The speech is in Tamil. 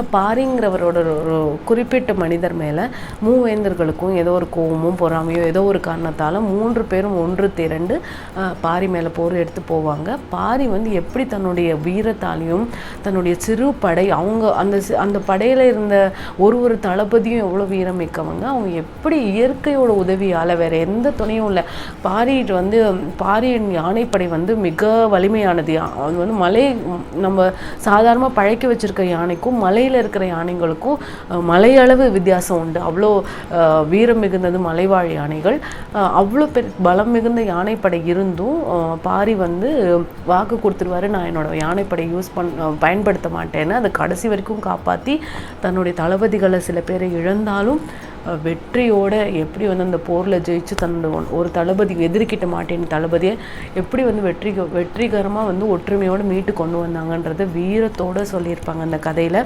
பாரிங்கிறவரோட ஒரு- குறிப்பிட்ட மனிதர் மேலே மூவேந்தர்களுக்கும் ஏதோ ஒரு கோவமும் பொறாமையோ ஏதோ ஒரு காரணத்தால் மூன்று பேரும் ஒன்று திரண்டு பாரி மேலே போர் எடுத்து போவாங்க. பாரி வந்து எப்படி தன்னுடைய வீரத்தாலையும் தன்னுடைய சிறு படை அவங்க அந்த அந்த படையில் இருந்த ஒரு ஒரு தளபதியும் எவ்வளோ வீரம் மிக்கவங்க அவங்க எப்படி இயற்கையோட உதவியால் வேறு எந்த துணையும் இல்லை. பாரி வந்து பாரியின் யானைப்படை வந்து மிக வலிமையானது. யா- அது வந்து மலை நம்ம சாதாரணமாக பழக்கி வச்சிருக்க யானைக்கும் மலை மலையில் இருக்கிற யானைகளுக்கும் மலையளவு வித்தியாசம் உண்டு. அவ்வளோ வீரம் மிகுந்தது மலைவாழ் யானைகள். அவ்வளோ பெரு பலம் மிகுந்த யானைப்படை இருந்தும் பாரி வந்து வாக்கு கொடுத்துருவாரு நான் என்னோட யானைப்படை யூஸ் பண் பயன்படுத்த மாட்டேன்னு அதை கடைசி வரைக்கும் காப்பாற்றி தன்னுடைய தளபதிகளை சில பேரை இழந்தாலும் வெற்றியோட எப்படி வந்து அந்த போரில் ஜெயிச்சு தன்னோட ஒரு தளபதி எதிர்கிட்ட மாட்டேன் தளபதியை எப்படி வந்து வெற்றி வெற்றிகரமாக வந்து ஒற்றுமையோடு மீட்டு கொண்டு வந்தாங்கன்றத வீரத்தோட சொல்லியிருப்பாங்க அந்த கதையில்.